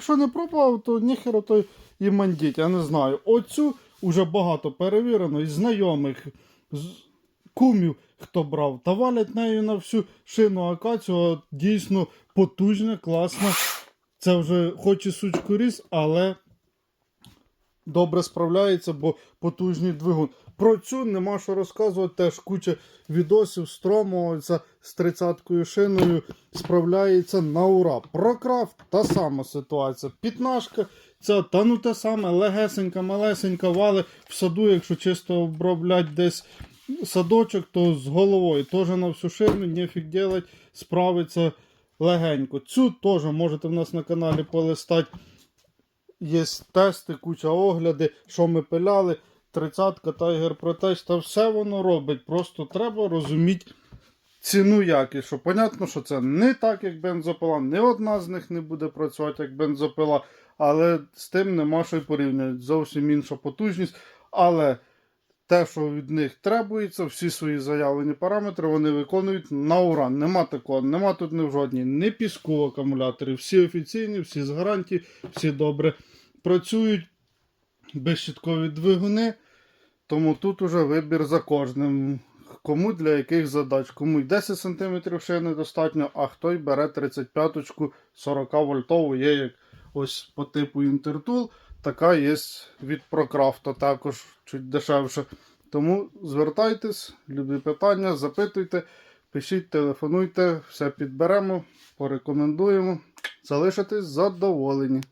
якщо не пробував, то ніхера то і мандіть, я не знаю. Оцю вже багато перевірено, і знайомих, з кумів, хто брав, та валять нею на всю шину акацію, дійсно потужна, класна. Це вже хоч і сучку ріс, але добре справляється, бо потужний двигун. Про цю нема що розказувати, теж куча відосів стромується з 30-кою шиною, справляється на ура. Про крафт та сама ситуація. Пітнашка, ця та ну те саме, легесенька, малесенька, вали в саду, якщо чисто оброблять десь садочок, то з головою теж на всю шину, нефіг делать, справиться легенько. Цю теж можете в нас на каналі полистати. Є тести, куча огляди, що ми пиляли. 30-ка Tiger Protect, та все воно робить. Просто треба розуміти ціну якість. Що понятно, що це не так, як бензопила, не одна з них не буде працювати як бензопила, але з тим нема що й порівнювати. Зовсім інша потужність. Але те, що від них требується, всі свої заявлені параметри вони виконують на ура. Нема такого, нема тут ні в жодній, ні піску в акумуляторі. Всі офіційні, всі з гарантії, всі добре працюють. Безщиткові двигуни. Тому тут уже вибір за кожним. Кому для яких задач. Кому й 10 см шини достатньо, а хто й бере 35-ку 40 вольтову, є як ось по типу Інтертул. Така є від Прокрафта також чуть дешевше. Тому звертайтесь, любі питання, запитуйте, пишіть, телефонуйте, все підберемо, порекомендуємо. Залишитесь задоволені.